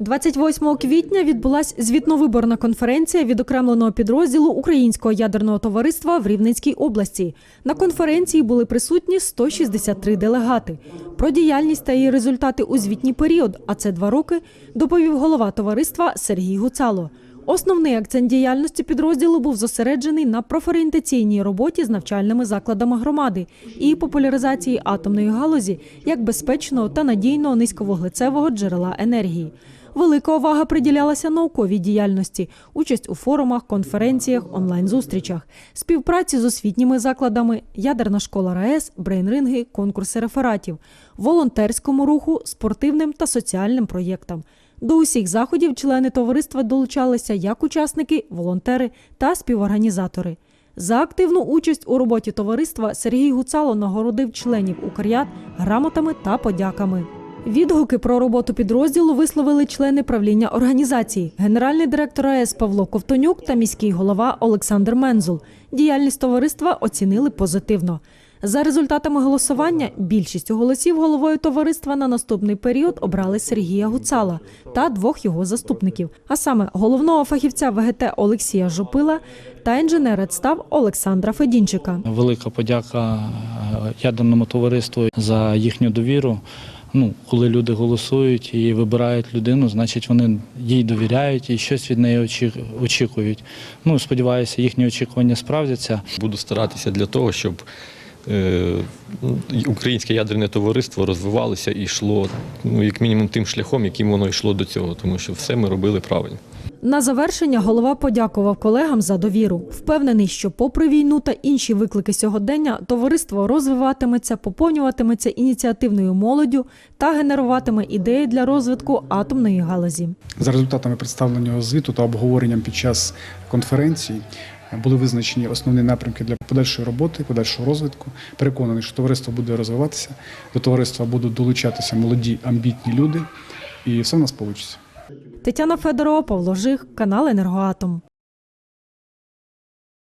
28 квітня відбулась звітно-виборна конференція відокремленого підрозділу Українського ядерного товариства в Рівненській області. На конференції були присутні 163 делегати. Про діяльність та її результати у звітній період, а це два роки, доповів голова товариства Сергій Гуцало. Основний акцент діяльності підрозділу був зосереджений на профорієнтаційній роботі з навчальними закладами громади і популяризації атомної галузі як безпечного та надійного низьковуглецевого джерела енергії. Велика увага приділялася науковій діяльності, участь у форумах, конференціях, онлайн-зустрічах, співпраці з освітніми закладами, ядерна школа РаЕС, брейнринги, конкурси рефератів, волонтерському руху, спортивним та соціальним проєктам. До усіх заходів члени товариства долучалися як учасники, волонтери та співорганізатори. За активну участь у роботі товариства Сергій Гуцало нагородив членів Укрят грамотами та подяками. Відгуки про роботу підрозділу висловили члени правління організації, генеральний директор АЕС Павло Ковтонюк та міський голова Олександр Мензул. Діяльність товариства оцінили позитивно. За результатами голосування більшістю голосів головою товариства на наступний період обрали Сергія Гуцала та двох його заступників, а саме головного фахівця ВГТ Олексія Жопила та інженера ЦТАВ Олександра Федінчика. Велика подяка е, ядерному товариству за їхню довіру. Ну, коли люди голосують і вибирають людину, значить вони їй довіряють і щось від неї очі- очікують. Ну, сподіваюся, їхні очікування справдяться. Буду старатися для того, щоб українське ядерне товариство розвивалося і йшло, ну, як мінімум, тим шляхом, яким воно йшло до цього, тому що все ми робили правильно. На завершення голова подякував колегам за довіру. Впевнений, що попри війну та інші виклики сьогодення, товариство розвиватиметься, поповнюватиметься ініціативною молоддю та генеруватиме ідеї для розвитку атомної галузі. За результатами представленого звіту та обговоренням під час конференції були визначені основні напрямки для подальшої роботи, подальшого розвитку. Переконаний, що товариство буде розвиватися, до товариства будуть долучатися молоді амбітні люди, і все в нас вийде. Тетяна Федорова, Павло Жих, канал Енергоатом.